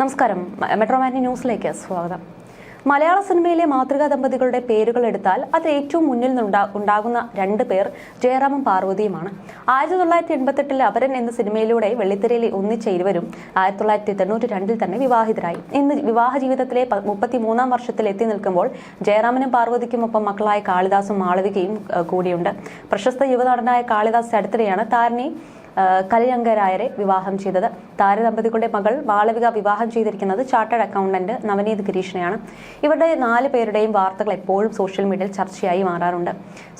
നമസ്കാരം. മെട്രോമാറ്റി ന്യൂസിലേക്ക് സ്വാഗതം. മലയാള സിനിമയിലെ മാതൃകാ ദമ്പതികളുടെ പേരുകൾ എടുത്താൽ അത് ഏറ്റവും മുന്നിൽ നിന്നുണ്ടാ ഉണ്ടാകുന്ന രണ്ട് പേർ ജയറാമും പാർവതിയുമാണ്. ആയിരത്തി തൊള്ളായിരത്തി എൺപത്തെട്ടിൽ അപരൻ എന്ന സിനിമയിലൂടെ വെള്ളിത്തിരയിൽ ഒന്നിച്ച ഇരുവരും ആയിരത്തി തൊള്ളായിരത്തി തൊണ്ണൂറ്റി രണ്ടിൽ തന്നെ വിവാഹിതരായി. ഇന്ന് വിവാഹ ജീവിതത്തിലെ മുപ്പത്തി മൂന്നാം വർഷത്തിൽ എത്തി നിൽക്കുമ്പോൾ ജയറാമിനും പാർവതിക്കുമൊപ്പം മക്കളായ കാളിദാസും മാളവികയും കൂടിയുണ്ട്. പ്രശസ്ത യുവനടനായ കാളിദാസ് അടുത്തിടെയാണ് താരിണി കലിയങ്കരായരെ വിവാഹം ചെയ്തത്. താരദമ്പതികളുടെ മകൾ മാളവിക വിവാഹം ചെയ്തിരിക്കുന്നത് ചാർട്ടേഡ് അക്കൗണ്ടന്റ് നവനീത് ഗിരീഷിനെയാണ്. ഇവരുടെ നാല് പേരുടെയും വാർത്തകൾ എപ്പോഴും സോഷ്യൽ മീഡിയയിൽ ചർച്ചയായി മാറാറുണ്ട്.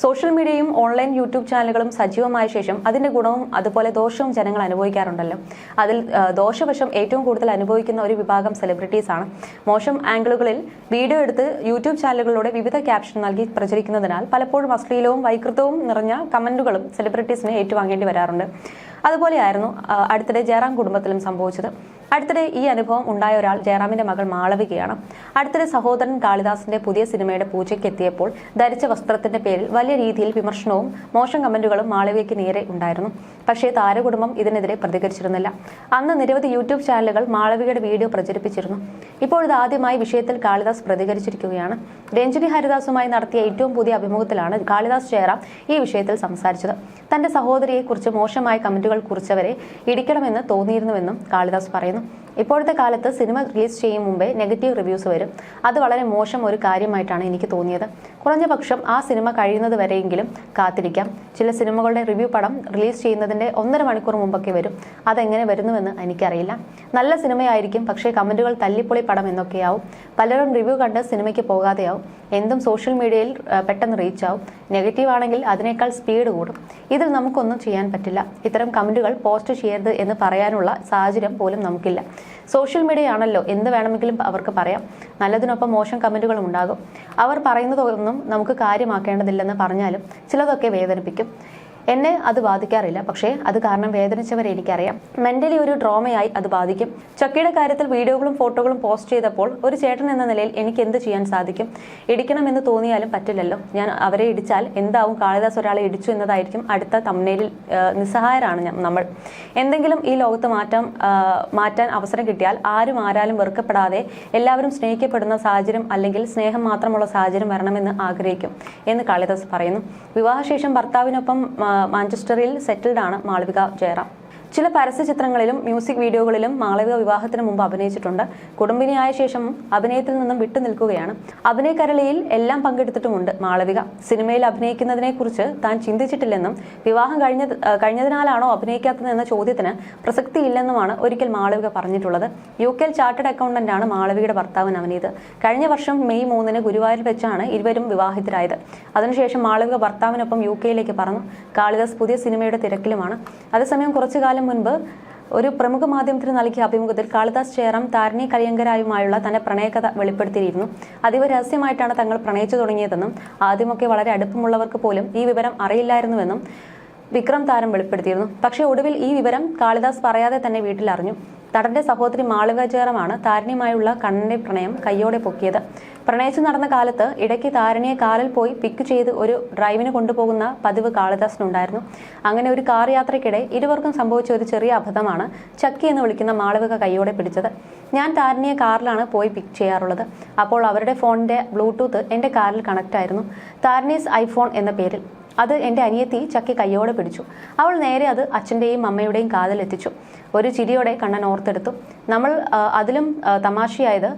സോഷ്യൽ മീഡിയയും ഓൺലൈൻ യൂട്യൂബ് ചാനലുകളും സജീവമായ ശേഷം അതിന്റെ ഗുണവും അതുപോലെ ദോഷവും ജനങ്ങൾ അനുഭവിക്കാറുണ്ടല്ലോ. അതിൽ ദോഷവശം ഏറ്റവും കൂടുതൽ അനുഭവിക്കുന്ന ഒരു വിഭാഗം സെലിബ്രിറ്റീസ് ആണ്. മോശം ആംഗിളുകളിൽ വീഡിയോ എടുത്ത് യൂട്യൂബ് ചാനലുകളിലൂടെ വിവിധ ക്യാപ്ഷൻ നൽകി പ്രചരിക്കുന്നതിനാൽ പലപ്പോഴും അശ്ലീലവും വൈകൃതവും നിറഞ്ഞ കമന്റുകളും സെലിബ്രിറ്റീസിനെ ഏറ്റുവാങ്ങേണ്ടി വരാറുണ്ട്. അതുപോലെയായിരുന്നു അടുത്തിടെ ജയറാം കുടുംബത്തിലും സംഭവിച്ചത്. അടുത്തിടെ ഈ അനുഭവം ഉണ്ടായ ഒരാൾ ജയറാമിന്റെ മകൾ മാളവികയാണ്. അടുത്തിടെ സഹോദരൻ കാളിദാസിന്റെ പുതിയ സിനിമയുടെ പൂജയ്ക്ക് എത്തിയപ്പോൾ ധരിച്ച വസ്ത്രത്തിന്റെ പേരിൽ വലിയ രീതിയിൽ വിമർശനവും മോശം കമന്റുകളും മാളവികയ്ക്ക് നേരെ ഉണ്ടായിരുന്നു. പക്ഷേ താരകുടുംബം ഇതിനെതിരെ പ്രതികരിച്ചിരുന്നില്ല. അന്ന് നിരവധി യൂട്യൂബ് ചാനലുകൾ മാളവികയുടെ വീഡിയോ പ്രചരിപ്പിച്ചിരുന്നു. ഇപ്പോഴിത് ആദ്യമായി വിഷയത്തിൽ കാളിദാസ് പ്രതികരിച്ചിരിക്കുകയാണ്. രഞ്ജിനി ഹരിദാസുമായി നടത്തിയ ഏറ്റവും പുതിയ അഭിമുഖത്തിലാണ് കാളിദാസ് ജയറാം ഈ വിഷയത്തിൽ സംസാരിച്ചത്. തന്റെ സഹോദരിയെക്കുറിച്ച് മോശമായ കമന്റുകൾ കുറിച്ചവരെ ഇടിക്കണമെന്ന് തോന്നിയിരുന്നുവെന്നും കാളിദാസ് പറയുന്നു. ഇപ്പോഴത്തെ കാലത്ത് സിനിമ റിലീസ് ചെയ്യും മുമ്പേ നെഗറ്റീവ് റിവ്യൂസ് വരും. അത് വളരെ മോശം ഒരു കാര്യമായിട്ടാണ് എനിക്ക് തോന്നിയത്. കുറഞ്ഞ പക്ഷം ആ സിനിമ കഴിയുന്നത് വരെയെങ്കിലും കാത്തിരിക്കാം. ചില സിനിമകളുടെ റിവ്യൂ പടം റിലീസ് ചെയ്യുന്നതിന്റെ ഒന്നര മണിക്കൂർ മുമ്പൊക്കെ വരും. അതെങ്ങനെ വരുന്നുവെന്ന് എനിക്കറിയില്ല. നല്ല സിനിമയായിരിക്കും പക്ഷേ കമന്റുകൾ തല്ലിപ്പൊളി പടം എന്നൊക്കെയാവും. പലരും റിവ്യൂ കണ്ട് സിനിമയ്ക്ക് പോകാതെയാവും. എന്തും സോഷ്യൽ മീഡിയയിൽ പെട്ടെന്ന് റീച്ച് ആവും നെഗറ്റീവ് ആണെങ്കിൽ അതിനേക്കാൾ സ്പീഡ് കൂടും. ഇതിൽ നമുക്കൊന്നും ചെയ്യാൻ പറ്റില്ല. ഇത്തരം കമന്റുകൾ പോസ്റ്റ് ചെയ്യരുത് എന്ന് പറയാനുള്ള സാഹചര്യം പോലും നമുക്കില്ല. സോഷ്യൽ മീഡിയ ആണല്ലോ എന്ത് വേണമെങ്കിലും അവർക്ക് പറയാം. നല്ലതിനൊപ്പം മോശം കമന്റുകളും ഉണ്ടാകും. അവർ പറയുന്നതൊന്നും നമുക്ക് കാര്യമാക്കേണ്ടതില്ലെന്ന് പറഞ്ഞാലും ചിലതൊക്കെ വേദനിപ്പിക്കും. എന്നെ അത് ബാധിക്കാറില്ല. പക്ഷേ അത് കാരണം വേദനിച്ചവരെ എനിക്കറിയാം. മെന്റലി ഒരു ഡ്രോമയായി അത് ബാധിക്കും. ചക്കിയുടെ കാര്യത്തിൽ വീഡിയോകളും ഫോട്ടോകളും പോസ്റ്റ് ചെയ്തപ്പോൾ ഒരു ചേട്ടൻ എന്ന നിലയിൽ എനിക്ക് എന്ത് ചെയ്യാൻ സാധിക്കും? ഇടിക്കണം എന്ന് തോന്നിയാലും പറ്റില്ലല്ലോ. ഞാൻ അവരെ ഇടിച്ചാൽ എന്താവും? കാളിദാസ് ഒരാളെ ഇടിച്ചു എന്നതായിരിക്കും അടുത്ത തമ്മിലിൽ നിസ്സഹായരാണ് നമ്മൾ. എന്തെങ്കിലും ഈ ലോകത്ത് മാറ്റം മാറ്റാൻ അവസരം കിട്ടിയാൽ ആരും ആരാലും വെറുക്കപ്പെടാതെ എല്ലാവരും സ്നേഹിക്കപ്പെടുന്ന സാഹചര്യം അല്ലെങ്കിൽ സ്നേഹം മാത്രമുള്ള സാഹചര്യം വരണമെന്ന് ആഗ്രഹിക്കും എന്ന് കാളിദാസ് പറയുന്നു. വിവാഹശേഷം ഭർത്താവിനൊപ്പം മാഞ്ചസ്റ്ററിൽ സെറ്റിൽഡ് ആണ് മാളവിക ജയറാം. ചില പരസ്യ ചിത്രങ്ങളിലും മ്യൂസിക് വീഡിയോകളിലും മാളവിക വിവാഹത്തിന് മുമ്പ് അഭിനയിച്ചിട്ടുണ്ട്. കുടുംബിനിയായ ശേഷം അഭിനയത്തിൽ നിന്നും വിട്ടുനിൽക്കുകയാണ് അഭിനയകരളിയിൽ എല്ലാം പങ്കെടുത്തിട്ടുമുണ്ട് മാളവിക. സിനിമയിൽ അഭിനയിക്കുന്നതിനെക്കുറിച്ച് താൻ ചിന്തിച്ചിട്ടില്ലെന്നും വിവാഹം കഴിഞ്ഞ കഴിഞ്ഞതിനാലാണോ അഭിനയിക്കാത്തതെന്ന ചോദ്യത്തിന് പ്രസക്തിയില്ലെന്നുമാണ് ഒരിക്കൽ മാളവിക പറഞ്ഞിട്ടുള്ളത്. യു കെയിൽ ചാർട്ടേഡ് അക്കൗണ്ടന്റ് ആണ് മാളവികയുടെ ഭർത്താവ് നവനീത്. കഴിഞ്ഞ വർഷം മെയ് മൂന്നിന് ഗുരുവായൂരിൽ വെച്ചാണ് ഇരുവരും വിവാഹിതരായത്. അതിനുശേഷം മാളവിക ഭർത്താവിനൊപ്പം യു കെയിലേക്ക് പറഞ്ഞു കാളിദാസ് പുതിയ സിനിമയുടെ തിരക്കിലുമാണ്. അതേസമയം കുറച്ചു കാലം മുൻപ് ഒരു പ്രമുഖ മാധ്യമത്തിന് നൽകിയ അഭിമുഖത്തിൽ കാളിദാസ് ജയറാം താരണി കലിയങ്കരായുമായുള്ള തന്റെ പ്രണയകഥ വെളിപ്പെടുത്തിയിരുന്നു. അതിവ രഹസ്യമായിട്ടാണ് തങ്ങൾ പ്രണയിച്ചു തുടങ്ങിയതെന്നും ആദ്യമൊക്കെ വളരെ അടുപ്പമുള്ളവർക്ക് പോലും ഈ വിവരം അറിയില്ലായിരുന്നുവെന്നും വിക്രം താരം വെളിപ്പെടുത്തിയിരുന്നു. പക്ഷേ ഒടുവിൽ ഈ വിവരം കാളിദാസ് പറയാതെ തന്നെ വീട്ടിൽ അറിഞ്ഞു നടന്റെ സഹോദരി മാളവിക ജയറാമാണ് താരണിയുമായുള്ള കണ്ണന്റെ പ്രണയം കയ്യോടെ പൊക്കിയത്. പ്രണയിച്ചു നടന്ന കാലത്ത് ഇടയ്ക്ക് താരണിയെ കാറിൽ പോയി പിക്ക് ചെയ്ത് ഒരു ഡ്രൈവിന് കൊണ്ടുപോകുന്ന പതിവ് കാളിദാസിനുണ്ടായിരുന്നു. അങ്ങനെ ഒരു കാർ യാത്രയ്ക്കിടെ ഇരുവർക്കും സംഭവിച്ച ഒരു ചെറിയ അബദ്ധമാണ് ചക്കി എന്ന് വിളിക്കുന്ന മാളവിക കൈയോടെ പിടിച്ചത്. ഞാൻ താരണിയെ കാറിലാണ് പോയി പിക്ക് ചെയ്യാറുള്ളത്. അപ്പോൾ അവരുടെ ഫോണിന്റെ ബ്ലൂടൂത്ത് എന്റെ കാറിൽ കണക്ട് ആയിരുന്നു. താരണീസ് ഐഫോൺ എന്ന പേരിൽ. അത് എന്റെ അനിയത്തി ചക്കി കയ്യോടെ പിടിച്ചു. അവൾ നേരെ അത് അച്ഛന്റെയും അമ്മയുടെയും കാതിൽ എത്തിച്ചു ഒരു ചിരിയോടെ കണ്ണൻ ഓർത്തെടുത്തു. നമ്മൾ അതിലും തമാശയായത്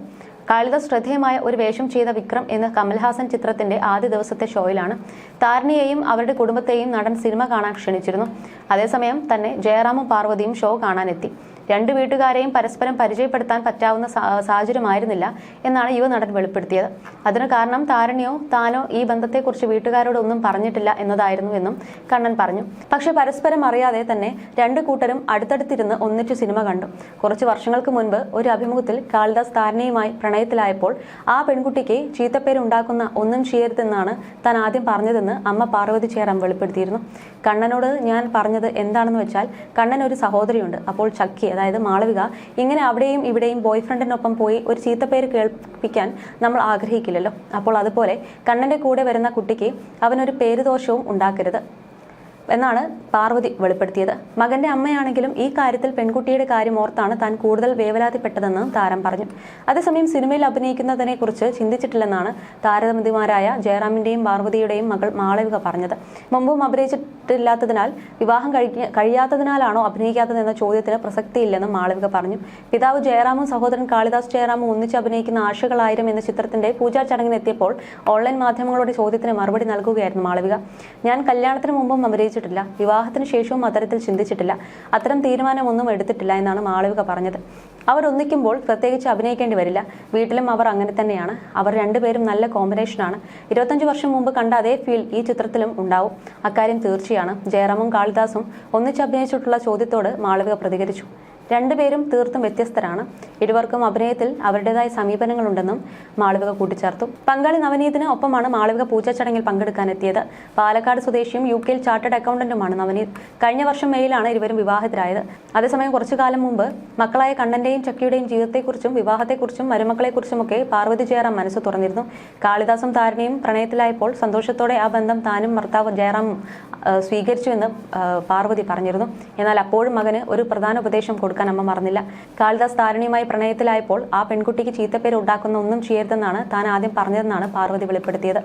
കാളിദാസ് ശ്രദ്ധേയമായ ഒരു വേഷം ചെയ്ത വിക്രം എന്ന കമൽഹാസൻ ചിത്രത്തിന്റെ ആദ്യ ദിവസത്തെ ഷോയിലാണ്. താരണിയെയും അവരുടെ കുടുംബത്തെയും നടൻ സിനിമ കാണാൻ ക്ഷണിച്ചിരുന്നു. അതേസമയം തന്നെ ജയറാമും പാർവതിയും ഷോ കാണാനെത്തി. രണ്ട് വീട്ടുകാരെയും പരസ്പരം പരിചയപ്പെടുത്താൻ പറ്റാവുന്ന സാഹചര്യമായിരുന്നില്ല എന്നാണ് യുവനടൻ വെളിപ്പെടുത്തിയത്. അതിന് കാരണം താരണിയോ താനോ ഈ ബന്ധത്തെക്കുറിച്ച് വീട്ടുകാരോട് ഒന്നും പറഞ്ഞിട്ടില്ല എന്നതായിരുന്നു എന്നും കണ്ണൻ പറഞ്ഞു. പക്ഷെ പരസ്പരം അറിയാതെ തന്നെ രണ്ട് കൂട്ടരും അടുത്തടുത്തിരുന്ന് ഒന്നിച്ചു സിനിമ കണ്ടു. കുറച്ച് വർഷങ്ങൾക്ക് മുൻപ് ഒരു അഭിമുഖത്തിൽ കാളിദാസ് താരണിയുമായി പ്രണയത്തിലായപ്പോൾ ആ പെൺകുട്ടിക്ക് ചീത്തപ്പേരുണ്ടാക്കുന്ന ഒന്നും ചെയ്യരുതെന്നാണ് താൻ ആദ്യം പറഞ്ഞതെന്ന് അമ്മ പാർവതി ചേറാം വെളിപ്പെടുത്തിയിരുന്നു. കണ്ണനോട് ഞാൻ പറഞ്ഞത് എന്താണെന്ന് വെച്ചാൽ കണ്ണൻ ഒരു സഹോദരിയുണ്ട്. അപ്പോൾ ചക്കി അതായത് മാളവിക ഇങ്ങനെ അവിടെയും ഇവിടെയും ബോയ് ഫ്രണ്ടിനൊപ്പം പോയി ഒരു ചീത്തപ്പേര് കേൾപ്പിക്കാൻ നമ്മൾ ആഗ്രഹിക്കില്ലല്ലോ. അപ്പോൾ അതുപോലെ കണ്ണന്റെ കൂടെ വരുന്ന കുട്ടിക്ക് അവനൊരു പേരുദോഷവും ഉണ്ടാക്കരുത്. എന്നാണ് പാർവതി വെളിപ്പെടുത്തിയത്. മകന്റെ അമ്മയാണെങ്കിലും ഈ കാര്യത്തിൽ പെൺകുട്ടിയുടെ കാര്യം ഓർത്താണ് താൻ കൂടുതൽ വേവലാതിപ്പെട്ടതെന്ന് താരം പറഞ്ഞു. അതേസമയം സിനിമയിൽ അഭിനയിക്കുന്നതിനെ കുറിച്ച് ചിന്തിച്ചിട്ടില്ലെന്നാണ് താരതമ്യമാരായ ജയറാമിന്റെയും പാർവതിയുടെയും മകൾ മാളവിക പറഞ്ഞത്. മുമ്പും അഭിനയിച്ചിട്ടില്ലാത്തതിനാൽ വിവാഹം കഴിക്ക കഴിയാത്തതിനാലാണോ അഭിനയിക്കാത്തതെന്ന ചോദ്യത്തിന് പ്രസക്തിയില്ലെന്നും മാളവിക പറഞ്ഞു. പിതാവ് ജയറാമും സഹോദരൻ കാളിദാസ് ജയറാമും ഒന്നിച്ച് അഭിനയിക്കുന്ന ആശകളായിരം എന്ന ചിത്രത്തിന്റെ പൂജാ ചടങ്ങിനെത്തിയപ്പോൾ ഓൺലൈൻ മാധ്യമങ്ങളുടെ ചോദ്യത്തിന് മറുപടി നൽകുകയായിരുന്നു മാളവിക. ഞാൻ കല്യാണത്തിന് മുമ്പും അഭിനയിച്ചിട്ടില്ല വിവാഹത്തിന് ശേഷവും അത്തരത്തിൽ ചിന്തിച്ചിട്ടില്ല. അത്തരം തീരുമാനമൊന്നും എടുത്തിട്ടില്ല എന്നാണ് മാളവിക പറഞ്ഞത്. അവർ ഒന്നിക്കുമ്പോൾ പ്രത്യേകിച്ച് അഭിനയിക്കേണ്ടി വരില്ല. വീട്ടിലും അവർ അങ്ങനെ തന്നെയാണ്. അവർ രണ്ടുപേരും നല്ല കോമ്പിനേഷനാണ് ഇരുപത്തഞ്ച് വർഷം മുമ്പ് കണ്ട അതേ ഫീൽ ഈ ചിത്രത്തിലും ഉണ്ടാവും. അക്കാര്യം തീർച്ചയാണ്. ജയറാമും കാളിദാസും ഒന്നിച്ചഭിനയിച്ചിട്ടുള്ള ചോദ്യത്തോട് മാളവിക പ്രതികരിച്ചു. രണ്ടുപേരും തീർത്തും വ്യത്യസ്തരാണ്. ഇരുവർക്കും അഭിനയത്തിൽ അവരുടേതായ സമീപനങ്ങളുണ്ടെന്നും മാളവിക കൂട്ടിച്ചേർത്തു. പങ്കാളി നവനീതിന് ഒപ്പമാണ് മാളവിക പൂജാ ചടങ്ങിൽ പങ്കെടുക്കാനെത്തിയത്. പാലക്കാട് സ്വദേശിയും യു കെയിൽ ചാർട്ടേഡ് അക്കൗണ്ടന്റുമാണ് നവനീത്. കഴിഞ്ഞ വർഷം മേയിലാണ് ഇരുവരും വിവാഹിതരായത് അതേസമയം കുറച്ചു കാലം മുമ്പ് മക്കളായ കണ്ണന്റെയും ചക്കിയുടെയും ജീവിതത്തെക്കുറിച്ചും വിവാഹത്തെക്കുറിച്ചും മരുമക്കളെക്കുറിച്ചുമൊക്കെ പാർവതി ജയറാം മനസ്സ് തുറന്നിരുന്നു. കാളിദാസും താരനെയും പ്രണയത്തിലായപ്പോൾ സന്തോഷത്തോടെ ആ ബന്ധം താനും ഭർത്താവ് ജയറാമും ആ, സ്വീകരിച്ചുവെന്ന് പാർവതി പറഞ്ഞിരുന്നു. എന്നാൽ അപ്പോഴും മകന് ഒരു പ്രധാന ഉപദേശം കൊടുക്കാൻ അമ്മ മറന്നില്ല. കാളിദാസ് താരണിയുമായി പ്രണയത്തിലായപ്പോൾ ആ പെൺകുട്ടിക്ക് ചീത്തപ്പേര് ഉണ്ടാക്കുന്ന ഒന്നും ചെയ്യരുതെന്നാണ് താൻ ആദ്യം പറഞ്ഞതെന്നാണ് പാർവതി വെളിപ്പെടുത്തിയത്.